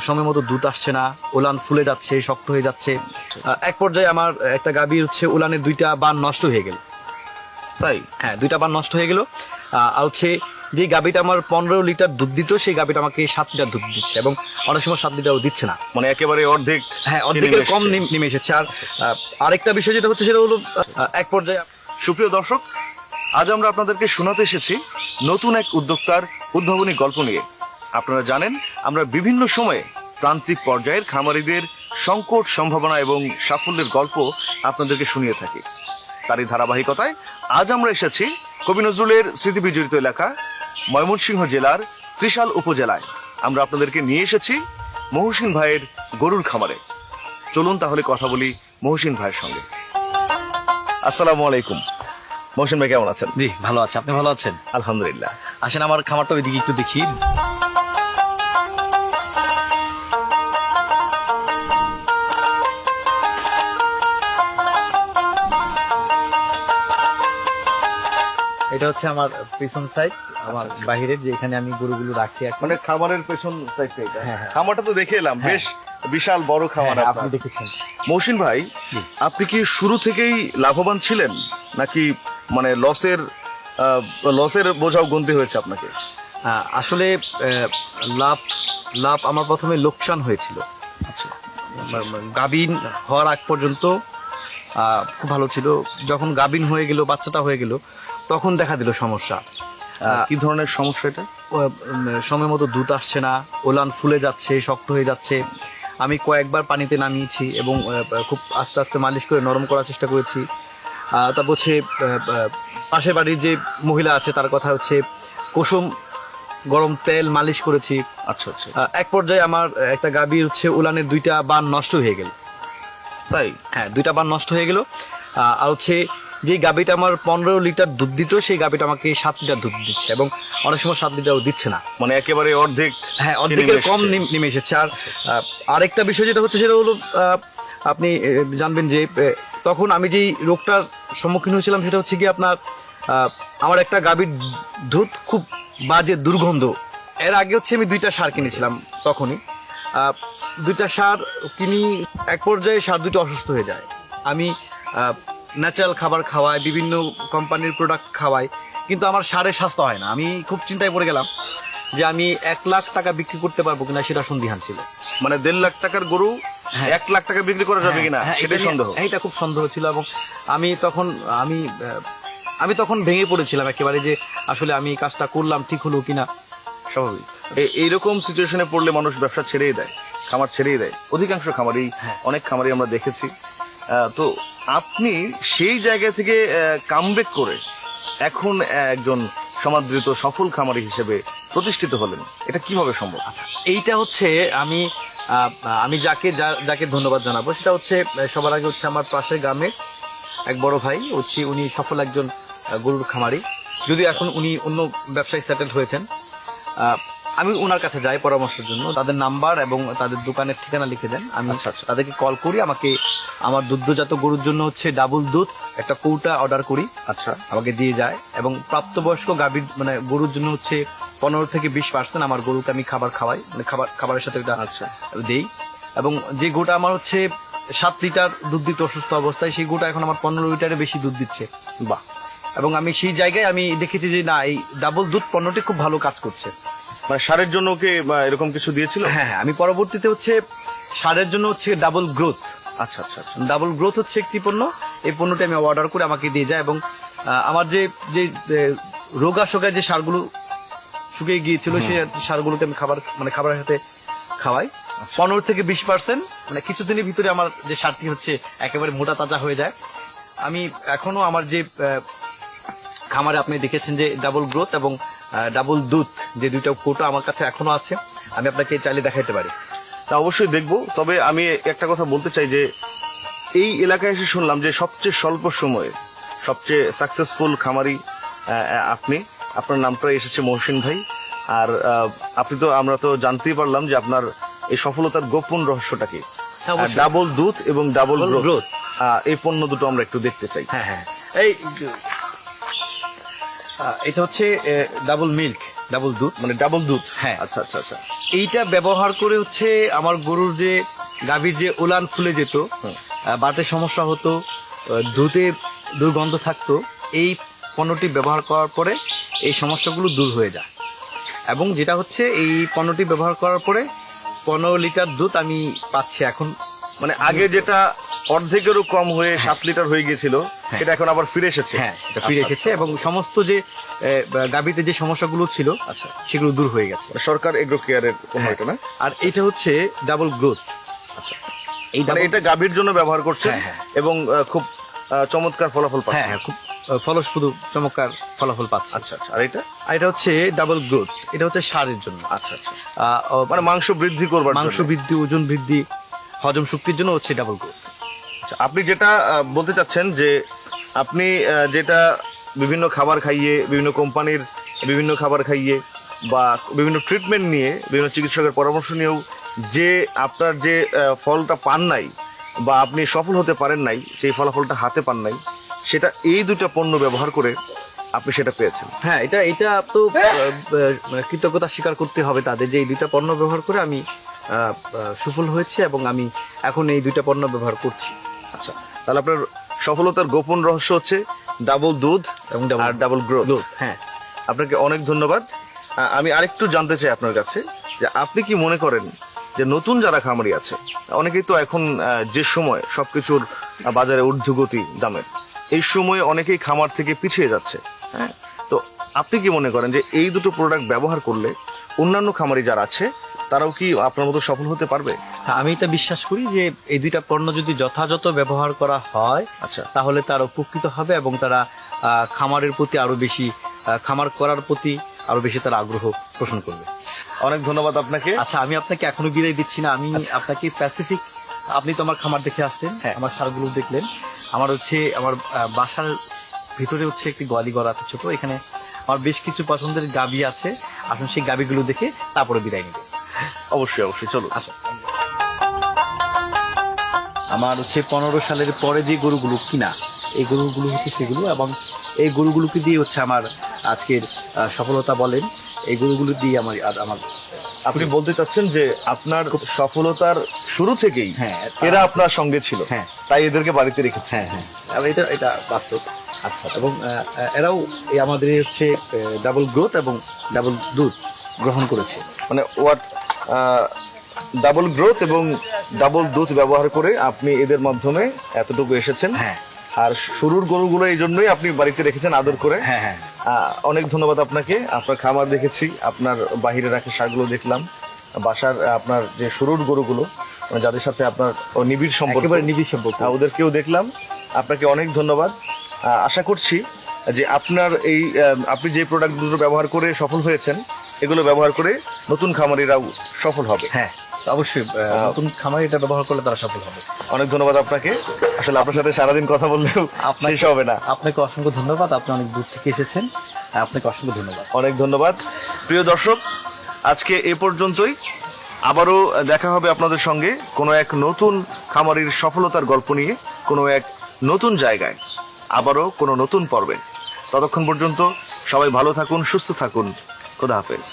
সময় মতো দুধ আসছে না উলান ফুলে যাচ্ছে শক্ত হয়ে যাচ্ছে। এক পর্যায়ে আমার একটা গাভী হচ্ছে উলানের দুইটা বান নষ্ট হয়ে গেল। তাই? হ্যাঁ দুইটা বান নষ্ট হয়ে গেল। আর হচ্ছে যে গাভীটা আমার পনেরো লিটার দুধ দিত সেই গাভীটা আমাকে সাত লিটার দুধ দিচ্ছে এবং অনেক সময় সাত লিটারও দিচ্ছে না। মানে একেবারে অর্ধেক হ্যাঁ অর্ধেকের নেমে কম নেমে এসেছে। আর আরেকটা বিষয় যেটা হচ্ছে সেটা হলো এক পর্যায়ে সুপ্রিয় দর্শক আজ আমরা আপনাদেরকে শোনাতে এসেছি নতুন এক উদ্যোক্তার উদ্ভাবনী গল্প নিয়ে। আপনারা জানেন আমরা বিভিন্ন সময়ে প্রান্তিক পর্যায়ের খামারিদের সংকট সম্ভাবনা এবং সাফল্যের গল্প আপনাদেরকে শুনিয়ে থাকি। তারই ধারাবাহিকতায় আজ আমরা এসেছি কবি নজরুলের স্মৃতিবিজড়িত এলাকা ময়মনসিংহ জেলার ত্রিশাল উপজেলায়। আমরা আপনাদেরকে নিয়ে এসেছি মহসিন ভাইয়ের গরুর খামারে। চলুন তাহলে কথা বলি মহসিন ভাইয়ের সঙ্গে। আসসালামু আলাইকুম। মহসিন ভাই কেমন আছেন? জি ভালো আছে। আপনি ভালো আছেন? আলহামদুলিল্লাহ। আসেন আমার খামারটা ওইদিকে একটু দেখি। এটা হচ্ছে আমার পিছন সাইড আমার বাহিরের যে এখানে আমি গরুগুলো রাখি এখন মানে খামারের পেছন সাইডটা এটা? হ্যাঁ, হ্যাঁ। খামারটা তো দেখে এলাম হ্যাঁ। বেশ বিশাল বড় খামার আপনি দেখেছেন। মৌসিন ভাই আপনি কি শুরু থেকেই লাভবান ছিলেন? নাকি মানে লসের লসের বোঝাও গুনতে হয়েছে আপনাকে? আসলে লাভ লাভ আমার প্রথমে লোকসান হয়েছিল। আচ্ছা। গাবিন হওয়ার আগ পর্যন্ত খুব ভালো ছিল। যখন গাবিন হয়ে গেল বাচ্চাটা হয়ে গেল তখন দেখা দিল সমস্যা। কি ধরনের সমস্যা এটা? সময় মতো দুধ আসছে না ওলান ফুলে যাচ্ছে শক্ত হয়ে যাচ্ছে। আমি কয়েকবার পানিতে নামিয়েছি এবং খুব আস্তে আস্তে মালিশ করে নরম করার চেষ্টা করেছি। তারপর হচ্ছে পাশের বাড়ির যে মহিলা আছে তার কথা হচ্ছে কুসুম গরম তেল মালিশ করেছি। আচ্ছা আচ্ছা। এক পর্যায়ে আমার একটা গাবি হচ্ছে উলানের দুইটা বান নষ্ট হয়ে গেল। তাই? হ্যাঁ দুইটা বান নষ্ট হয়ে গেল। আর হচ্ছে যে গাবিটা আমার পনেরো লিটার দুধ দিত সেই গাবিটা আমাকে সাত লিটার দুধ দিচ্ছে এবং অনেক সময় সাত লিটারও দিচ্ছে না। মানে একেবারে অর্ধেক হ্যাঁ অর্ধেকের কম নেমে এসেছে। আর আরেকটা বিষয় যেটা হচ্ছে সেটা হলো আপনি জানবেন যে তখন আমি যেই রোগটার সম্মুখীন হয়েছিলাম সেটা হচ্ছে কি আপনার আমার একটা গাভীর দুধ খুব বাজে দুর্গন্ধ। এর আগে হচ্ছে আমি দুইটা সার কিনেছিলাম তখনই। দুইটা সার কিনি এক পর্যায়ে সার দুটো অসুস্থ হয়ে যায়। আমি ন্যাচারাল খাবার খাওয়াই বিভিন্ন কোম্পানির প্রোডাক্ট খাওয়াই কিন্তু আমার সারের স্বাস্থ্য হয় না। আমি খুব চিন্তায় পড়ে গেলাম যে আমি এক লাখ টাকা বিক্রি করতে পারব কিনা সেটা সন্দিহান ছিল। মানে দেড় লাখ টাকার গরু হ্যাঁ। এক লাখ টাকা বিক্রি করা যাবে কিনা হ্যাঁ, সেটাই সন্দেহ। এইটা খুব সন্দেহ ছিল এবং আমি তখন আমি আমি তখন ভেঙে পড়েছিলাম একেবারে যে আসলে আমি কাজটা করলাম ঠিক হলো কিনা। স্বাভাবিক। এইরকম সিচুয়েশনে পড়লে মানুষ ব্যবসা ছেড়েই দেয় খামার ছেড়েই দেয়। অধিকাংশ খামারেই হ্যাঁ। অনেক খামারই আমরা দেখেছি। তো আপনি সেই জায়গা থেকে কামব্যাক করে এখন একজন সমাদৃত সফল খামারি হিসেবে প্রতিষ্ঠিত হলেন। এটা কীভাবে সম্ভব? এইটা হচ্ছে আমি আমি যাকে যাকে ধন্যবাদ জানাব, সেটা হচ্ছে সবার আগে হচ্ছে আমার পাশের গ্রামে এক বড় ভাই, হচ্ছে উনি সফল একজন গরুর খামারি। যদি এখন উনি অন্য ব্যবসায় সেটেল হয়েছেন। আমি ওনার কাছে যাই পরামর্শের জন্য। তাদের নাম্বার এবং তাদের দোকানের ঠিকানা লিখে দেন। আমি আচ্ছা, আচ্ছা। তাদেরকে কল করি আমাকে আমার দুগ্ধজাত গরুর জন্য হচ্ছে ডাবল দুধ একটা কৌটা অর্ডার করি। আচ্ছা। আমাকে দিয়ে যায়। এবং প্রাপ্তবয়স্ক গাভীর মানে গরুর জন্য হচ্ছে পনেরো থেকে বিশ পার্সেন্ট আমার গরুকে আমি খাবার খাওয়াই মানে খাবার খাবারের সাথে এটা আচ্ছা। দেই। এবং যে গোটা আমার হচ্ছে সাত লিটার দুধ দিত অসুস্থ অবস্থায় সেই গোটা এখন আমার পনেরো লিটারে বেশি দুধ দিচ্ছে। বাহ। এবং আমি সেই জায়গায় আমি দেখেছি যে না এই ডাবল দুধ পণ্যটি খুব ভালো কাজ করছে। মানে সারের জন্য ওকে এরকম কিছু দিয়েছিল? হ্যাঁ হ্যাঁ আমি পরবর্তীতে হচ্ছে সারের জন্য হচ্ছে ডাবল গ্রোথ আচ্ছা আচ্ছা আচ্ছা। ডাবল গ্রোথ হচ্ছে একটি পণ্য। এই পণ্যটি আমি অর্ডার করে আমাকে দিয়ে যায় এবং আমার যে যে রোগা শোগায় যে সারগুলো শুকিয়ে গিয়েছিল সেই সারগুলোকে আমি খাবার মানে খাবারের সাথে খাওয়াই। পনেরো থেকে বিশ পার্সেন্ট মানে কিছুদিনের ভিতরে আমার যে সারটি হচ্ছে একেবারে মোটা তাজা হয়ে যায়। আমি এখনও আমার যে খামারে আপনি দেখেছেন যে ডাবল গ্রোথ এবং ডাবল দুধ যে দুইটা কোটা আমার কাছে এখনও আছে আমি আপনাকে চাইলে দেখাইতে পারি। তা অবশ্যই দেখব তবে আমি একটা কথা বলতে চাই যে এই এলাকায় এসে শুনলাম যে সবচেয়ে স্বল্প সময়ে সবচেয়ে সাকসেসফুল খামারি আপনি। আপনার নামটা এসেছে মহসিন ভাই আর আপনি তো আমরা তো জানতেই পারলাম যে আপনার এই সফলতার গোপন রহস্যটা কি। ডাবল দুধ এবং ডাবল গ্রোথ এই পণ্য দুটো আমরা একটু দেখতে চাই। হ্যাঁ হ্যাঁ। এই এটা হচ্ছে ডাবল মিল্ক ডাবল দুধ। মানে ডাবল দুধ। হ্যাঁ। আচ্ছা আচ্ছা আচ্ছা। এইটা ব্যবহার করে হচ্ছে আমার গরুর যে গাভীর যে উলান ফুলে যেত বাতে সমস্যা হতো দুধে দুর্গন্ধ থাকতো এই পণ্যটি ব্যবহার করার পরে এই সমস্যাগুলো দূর হয়ে যায়। এবং যেটা হচ্ছে এই পণ্যটি ব্যবহার করার পরে পনেরো লিটার দুধ আমি পাচ্ছি এখন। মানে আগে যেটা অর্ধেকেরও কম হয়ে সাত লিটার হয়ে গিয়েছিল সেটা এখন আবার ফিরে এসেছে। হ্যাঁ এটা ফিরে আচ্ছা, এসেছে এবং সমস্ত যে গাভীতে যে সমস্যাগুলো ছিল আচ্ছা। সেগুলো দূর হয়ে গেছে। মানে সরকার এগ্রো কেয়ারের হ্যাঁ। এটা না? আর এটা হচ্ছে ডাবল গ্রোথ আচ্ছা। এই মানে এটা গাভীর জন্য ব্যবহার করছে হ্যাঁ, হ্যাঁ। এবং খুব চমৎকার ফলাফল হ্যাঁ পাচ্ছে হ্যাঁ খুব আহ, চমৎকার ফলাফল পাচ্ছে। আচ্ছা আচ্ছা। আর এটা? আর এটা হচ্ছে ডাবল গ্রোথ এটা হচ্ছে সারের জন্য। আচ্ছা আচ্ছা। মানে মাংস বৃদ্ধি করবার মাংস বৃদ্ধি ওজন বৃদ্ধি হজম শক্তির জন্য হচ্ছে ডাবল গ্রোথ আচ্ছা, আপনি যেটা বলতে চাচ্ছেন যে আপনি যেটা বিভিন্ন খাবার খাইয়ে বিভিন্ন কোম্পানির বিভিন্ন খাবার খাইয়ে বা বিভিন্ন ট্রিটমেন্ট নিয়ে বিভিন্ন চিকিৎসকের পরামর্শ নিয়েও যে আপনার যে ফলটা পান নাই বা আপনি সফল হতে পারেন নাই সেই ফলাফলটা হাতে পান নাই সেটা এই দুটা পণ্য ব্যবহার করে আপনি সেটা পেয়েছেন। হ্যাঁ এটা এটা তো আহ, মানে কৃতজ্ঞতা স্বীকার করতে হবে তাদের যে এই দুটা পণ্য ব্যবহার করে আমি সুফল হয়েছে এবং আমি এখন এই দুইটা পণ্য ব্যবহার করছি। আচ্ছা তাহলে আপনার সফলতার গোপন রহস্য হচ্ছে ডাবল দুধ এবং আর ডাবল গ্রোথ হ্যাঁ। আপনাকে অনেক ধন্যবাদ। আমি আরেকটু জানতে চাই আপনার কাছে যে আপনি কি মনে করেন যে নতুন যারা খামারি আছে অনেকেই তো এখন যে সময় সব কিছুর বাজারে ঊর্ধ্বগতি দামের এই সময়ে অনেকেই খামার থেকে পিছিয়ে যাচ্ছে হ্যাঁ? তো আপনি কি মনে করেন যে এই দুটো প্রোডাক্ট ব্যবহার করলে অন্যান্য খামারি যারা আছে তারাও কি আপনার মতো সফল হতে পারবে? হ্যাঁ, আমি এটা বিশ্বাস করি যে এই দুইটা পণ্য যদি যথাযথ ব্যবহার করা হয় আচ্ছা। তাহলে তারা উপকৃত হবে এবং তারা খামারের প্রতি আরও বেশি খামার করার প্রতি আরও বেশি তারা আগ্রহ পোষণ করবে। অনেক ধন্যবাদ আপনাকে। আচ্ছা আমি আপনাকে এখনও বিদায় দিচ্ছি না। আমি আপনাকে প্যাসিফিক আপনি তো আমার খামার দেখে আসছেন হ্যাঁ। আমার সারগুলো দেখলেন। আমার হচ্ছে আমার বাসার ভিতরে হচ্ছে একটি গোয়ালি ঘর আছে ছোট। এখানে আমার বেশ কিছু পছন্দের গাবি আছে। আসুন সেই গাবিগুলো দেখে তারপরে বিদায় নেব। অবশ্যই অবশ্যই চলো আমার হচ্ছে পনেরো সালের পরে যে গরুগুলো কিনা এই গরুগুলো হচ্ছে সেগুলো এবং এই গরুগুলোকে দিয়ে হচ্ছে আমার আজকের সফলতা বলেন এই গরুগুলো দিয়ে আমার আমার আপনি বলতে চাচ্ছেন যে আপনার সফলতার শুরু থেকেই হ্যাঁ এরা আপনার সঙ্গে ছিল হ্যাঁ। তাই এদেরকে বাড়িতে রেখেছে হ্যাঁ হ্যাঁ। এটা এটা বাস্তব। আচ্ছা। এবং এরাও আমাদের হচ্ছে ডাবল গ্রোথ এবং ডাবল দুধ গ্রহণ করেছে। মানে ওয়াট ডাবল গ্রোথ এবং ডাবল দুধ ব্যবহার করে আপনি এদের মাধ্যমে এতটুকু এসেছেন। হ্যাঁ। আর শুরুর গরুগুলো এই জন্যই আপনি বাড়িতে রেখেছেন আদর করে। হ্যাঁ হ্যাঁ। অনেক ধন্যবাদ আপনাকে। আপনার খামার দেখেছি আপনার বাহিরে রাখা শাকগুলো দেখলাম বাসার আপনার যে শুরুর গরুগুলো মানে যাদের সাথে আপনার নিবিড় সম্পর্ক। নিবিড় সম্পর্ক। ওদেরকেও দেখলাম। আপনাকে অনেক ধন্যবাদ। আশা করছি যে আপনার এই আপনি যে প্রোডাক্টগুলো ব্যবহার করে সফল হয়েছেন এগুলো ব্যবহার করে নতুন খামারিরাও সফল হবে। হ্যাঁ অবশ্যই নতুন খামার এটা ব্যবহার করলে তারা সফল হবে। অনেক ধন্যবাদ আপনাকে। আসলে আপনার সাথে সারাদিন কথা বললেও আপনার শেষ হবে না। আপনাকে অসংখ্য ধন্যবাদ আপনি অনেক দূর থেকে এসেছেন আপনাকে অসংখ্য ধন্যবাদ। অনেক ধন্যবাদ। প্রিয় দর্শক আজকে এ পর্যন্তই। আবারও দেখা হবে আপনাদের সঙ্গে কোনো এক নতুন খামারির সফলতার গল্প নিয়ে কোনো এক নতুন জায়গায় আবারও কোনো নতুন পর্বে। ততক্ষণ পর্যন্ত সবাই ভালো থাকুন সুস্থ থাকুন। খোদা হাফেজ